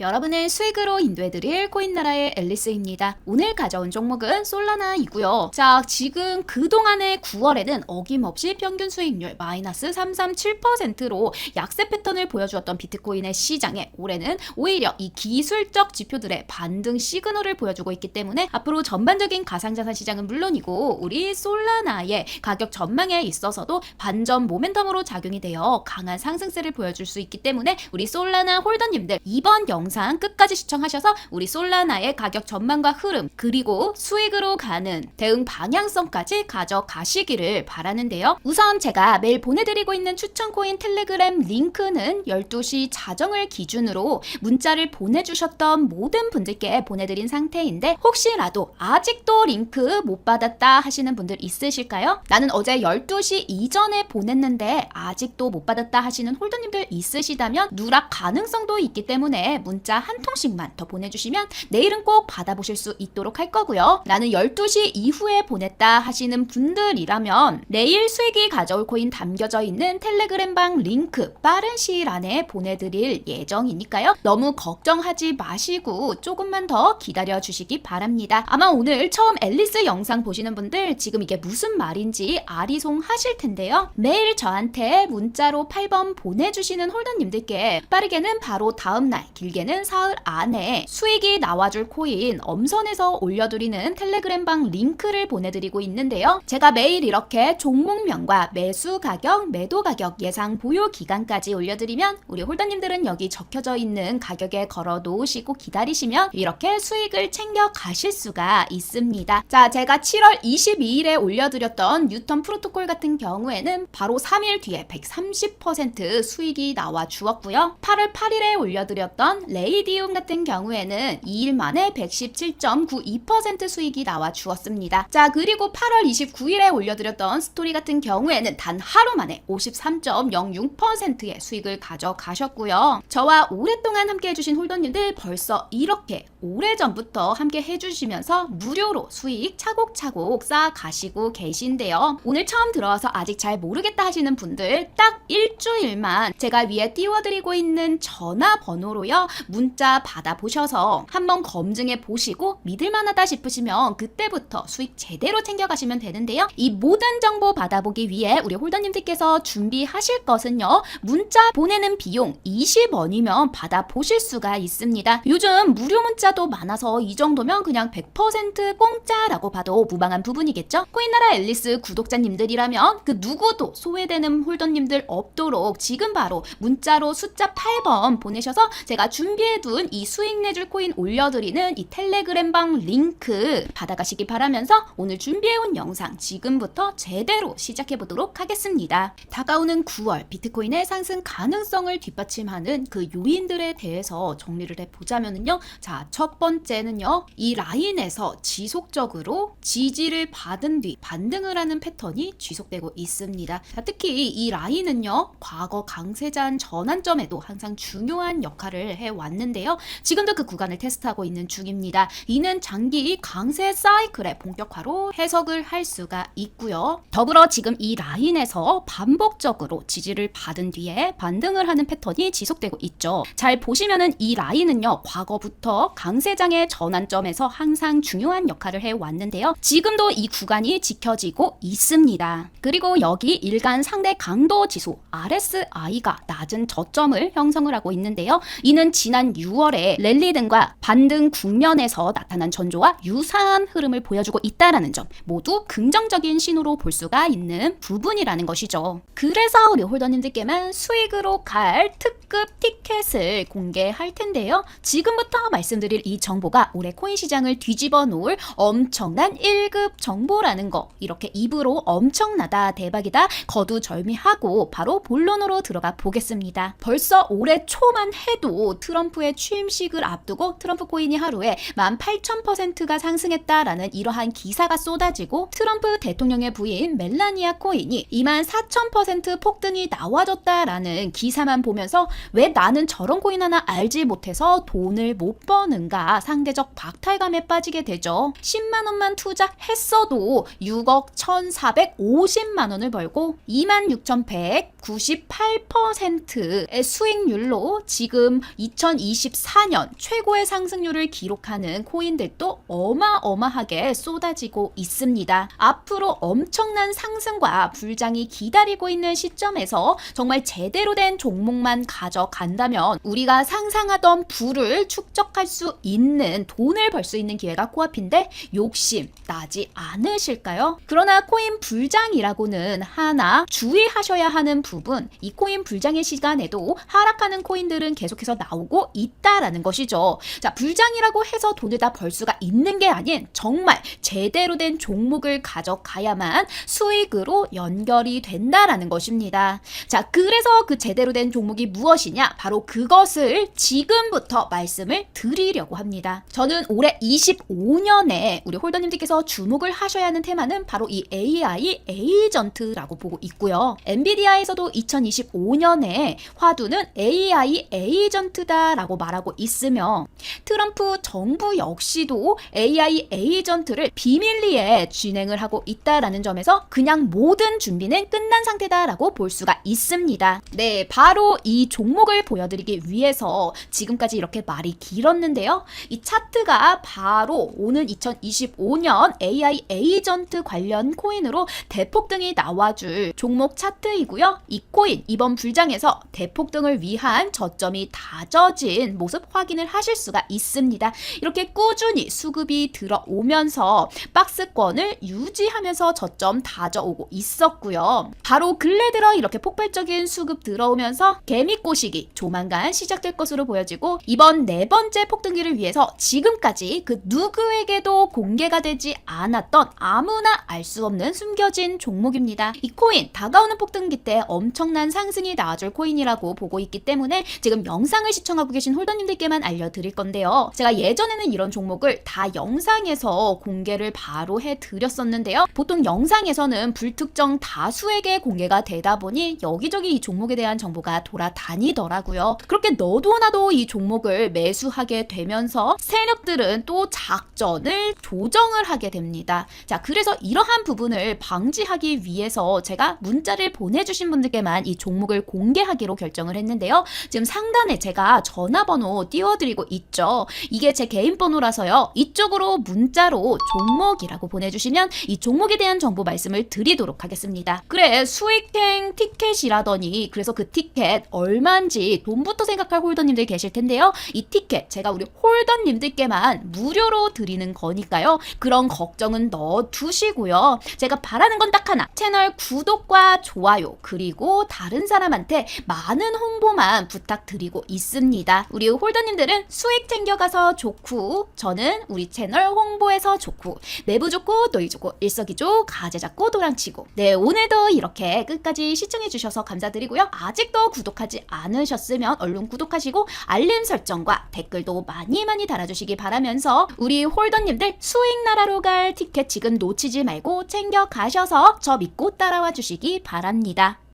여러분의 수익으로 인도해드릴 코인나라의 앨리스입니다. 오늘 가져온 종목은 솔라나이고요. 자, 지금 그동안의 9월에는 어김없이 평균 수익률 마이너스 337%로 약세 패턴을 보여주었던 비트코인의 시장에 올해는 오히려 이 기술적 지표들의 반등 시그널을 보여주고 있기 때문에 앞으로 전반적인 가상자산 시장은 물론이고 우리 솔라나의 가격 전망에 있어서도 반전 모멘텀으로 작용이 되어 강한 상승세를 보여줄 수 있기 때문에 우리 솔라나 홀더님들 이번 영상 끝까지 시청하셔서 우리 솔라나의 가격 전망과 흐름 그리고 수익으로 가는 대응 방향성까지 가져가시기를 바라는데요. 우선 제가 매일 보내드리고 있는 추천 코인 텔레그램 링크는 12시 자정을 기준으로 문자를 보내주셨던 모든 분들께 보내드린 상태인데 혹시라도 아직도 링크 못 받았다 하시는 분들 있으실까요? 나는 어제 12시 이전에 보냈는데 아직도 못 받았다 하시는 홀더님들 있으시다면 누락 가능성도 있기 때문에 문자 한 통씩만 더 보내주시면 내일은 꼭 받아보실 수 있도록 할 거고요. 나는 12시 이후에 보냈다 하시는 분들이라면 내일 수익이 가져올 코인 담겨져 있는 텔레그램방 링크 빠른 시일 안에 보내드릴 예정이니까요. 너무 걱정하지 마시고 조금만 더 기다려 주시기 바랍니다. 아마 오늘 처음 앨리스 영상 보시는 분들 지금 이게 무슨 말인지 아리송 하실 텐데요. 매일 저한테 문자로 8번 보내주시는 홀더님들께 빠르게는 바로 다음날, 길게 는 사흘 안에 수익이 나와줄 코인 엄선해서 올려드리는 텔레그램방 링크를 보내드리고 있는데요. 제가 매일 이렇게 종목명과 매수 가격, 매도 가격, 예상 보유 기간까지 올려드리면 우리 홀더님들은 여기 적혀져 있는 가격에 걸어 놓으시고 기다리시면 이렇게 수익을 챙겨 가실 수가 있습니다. 자, 제가 7월 22일에 올려드렸던 뉴턴 프로토콜 같은 경우에는 바로 3일 뒤에 130% 수익이 나와 주었고요. 8월 8일에 올려드렸던 레이디움 같은 경우에는 2일 만에 117.92% 수익이 나와 주었습니다. 자, 그리고 8월 29일에 올려드렸던 스토리 같은 경우에는 단 하루 만에 53.06%의 수익을 가져가셨고요. 저와 오랫동안 함께 해주신 홀더님들 벌써 이렇게 오래전부터 함께 해주시면서 무료로 수익 차곡차곡 쌓아가시고 계신데요. 오늘 처음 들어와서 아직 잘 모르겠다 하시는 분들 딱 일주일만 제가 위에 띄워드리고 있는 전화번호로요. 문자 받아보셔서 한번 검증해 보시고 믿을만하다 싶으시면 그때부터 수익 제대로 챙겨가시면 되는데요. 이 모든 정보 받아보기 위해 우리 홀더님들께서 준비하실 것은요. 문자 보내는 비용 20원이면 받아보실 수가 있습니다. 요즘 무료 문자 도 많아서 이 정도면 그냥 100% 공짜라고 봐도 무방한 부분이겠죠? 코인나라 앨리스 구독자님들이라면 그 누구도 소외되는 홀더님들 없도록 지금 바로 문자로 숫자 8번 보내셔서 제가 준비해둔 이 수익 내줄 코인 올려드리는 이 텔레그램방 링크 받아가시기 바라면서 오늘 준비해온 영상 지금부터 제대로 시작해보도록 하겠습니다. 다가오는 9월 비트코인의 상승 가능성을 뒷받침하는 그 요인들에 대해서 정리를 해보자면요. 자, 첫 번째는요. 이 라인에서 지속적으로 지지를 받은 뒤 반등을 하는 패턴이 지속되고 있습니다. 자, 특히 이 라인은요. 과거 강세잔 전환점에도 항상 중요한 역할을 해왔는데요. 지금도 그 구간을 테스트하고 있는 중입니다. 이는 장기 강세 사이클의 본격화로 해석을 할 수가 있고요. 더불어 지금 이 라인에서 반복적으로 지지를 받은 뒤에 반등을 하는 패턴이 지속되고 있죠. 잘 보시면은 이 라인은요. 과거부터 강세장의 전환점에서 항상 중요한 역할을 해왔는데요. 지금도 이 구간이 지켜지고 있습니다. 그리고 여기 일간 상대 강도 지수 RSI가 낮은 저점을 형성을 하고 있는데요. 이는 지난 6월에 랠리 등과 반등 국면에서 나타난 전조와 유사한 흐름을 보여주고 있다라는 점 모두 긍정적인 신호로 볼 수가 있는 부분이라는 것이죠. 그래서 우리 홀더님들께만 수익으로 갈 특급 티켓을 공개할 텐데요. 지금부터 말씀드릴 이 정보가 올해 코인 시장을 뒤집어 놓을 엄청난 1급 정보라는 거 이렇게 입으로 엄청나다 대박이다 거두절미하고 바로 본론으로 들어가 보겠습니다. 벌써 올해 초만 해도 트럼프의 취임식을 앞두고 트럼프 코인이 하루에 18,000%가 상승했다라는 이러한 기사가 쏟아지고 트럼프 대통령의 부인 멜라니아 코인이 24,000% 폭등이 나와줬다라는 기사만 보면서 왜 나는 저런 코인 하나 알지 못해서 돈을 못 버는 가 상대적 박탈감에 빠지게 되죠. 10만 원만 투자했어도 6억 1,450만 원을 벌고 26,198%의 수익률로 지금 2024년 최고의 상승률을 기록하는 코인들도 어마어마하게 쏟아지고 있습니다. 앞으로 엄청난 상승과 불장이 기다리고 있는 시점에서 정말 제대로 된 종목만 가져간다면 우리가 상상하던 부를 축적할 수 있는 돈을 벌 수 있는 기회가 코앞인데 욕심 나지 않으실까요? 그러나 코인 불장이라고는 하나 주의하셔야 하는 부분 이 코인 불장의 시간에도 하락하는 코인들은 계속해서 나오고 있다라는 것이죠. 자, 불장이라고 해서 돈을 다 벌 수가 있는 게 아닌 정말 제대로 된 종목을 가져가야만 수익으로 연결이 된다라는 것입니다. 자, 그래서 그 제대로 된 종목이 무엇이냐? 바로 그것을 지금부터 말씀을 드리려 고 합니다. 저는 올해 25년에 우리 홀더님들께서 주목을 하셔야 하는 테마는 바로 이 AI 에이전트라고 보고 있고요. 엔비디아에서도 2025년에 화두는 AI 에이전트다라고 말하고 있으며 트럼프 정부 역시도 AI 에이전트를 비밀리에 진행을 하고 있다라는 점에서 그냥 모든 준비는 끝난 상태다라고 볼 수가 있습니다. 네, 바로 이 종목을 보여드리기 위해서 지금까지 이렇게 말이 길었는데요. 이 차트가 바로 오는 2025년 AI 에이전트 관련 코인으로 대폭등이 나와줄 종목 차트이고요. 이 코인 이번 불장에서 대폭등을 위한 저점이 다져진 모습 확인을 하실 수가 있습니다. 이렇게 꾸준히 수급이 들어오면서 박스권을 유지하면서 저점 다져오고 있었고요. 바로 근래 들어 이렇게 폭발적인 수급 들어오면서 개미 꼬시기 조만간 시작될 것으로 보여지고 이번 네 번째 폭등기 를 위해서 지금까지 그 누구에게도 공개가 되지 않았던 아무나 알 수 없는 숨겨진 종목입니다. 이 코인 다가오는 폭등기 때 엄청난 상승이 나와줄 코인이라고 보고 있기 때문에 지금 영상을 시청하고 계신 홀더님들께만 알려드릴 건데요. 제가 예전에는 이런 종목을 다 영상에서 공개를 바로 해드렸었는데요. 보통 영상에서는 불특정 다수에게 공개가 되다 보니 여기저기 이 종목에 대한 정보가 돌아다니더라고요. 그렇게 너도 나도 이 종목을 매수하게 되면 서 세력들은 또 작전을 조정을 하게 됩니다. 자, 그래서 이러한 부분을 방지하기 위해서 제가 문자를 보내주신 분들께만 이 종목을 공개하기로 결정을 했는데요. 지금 상단에 제가 전화번호 띄워드리고 있죠. 이게 제 개인 번호라서요. 이쪽으로 문자로 종목이라고 보내주시면 이 종목에 대한 정보 말씀을 드리도록 하겠습니다. 그래, 수익행 티켓이라더니 그래서 그 티켓 얼마인지 돈부터 생각할 홀더님들 계실 텐데요. 이 티켓 제가 우리 홀더님들께만 무료로 드리는 거니까요. 그런 걱정은 넣어 두시고요. 제가 바라는 건 딱 하나. 채널 구독과 좋아요 그리고 다른 사람한테 많은 홍보만 부탁드리고 있습니다. 우리 홀더님들은 수익 챙겨가서 좋고 저는 우리 채널 홍보해서 좋고 내부 좋고 너희 좋고 일석이조 가재 잡고 도랑치고 네 오늘도 이렇게 끝까지 시청해 주셔서 감사드리고요. 아직도 구독하지 않으셨으면 얼른 구독하시고 알림 설정과 댓글도 많이 많이 달아주시기 바라면서 우리 홀더님들 수익 나라로 갈 티켓 지금 놓치지 말고 챙겨 가셔서 저 믿고 따라와 주시기 바랍니다.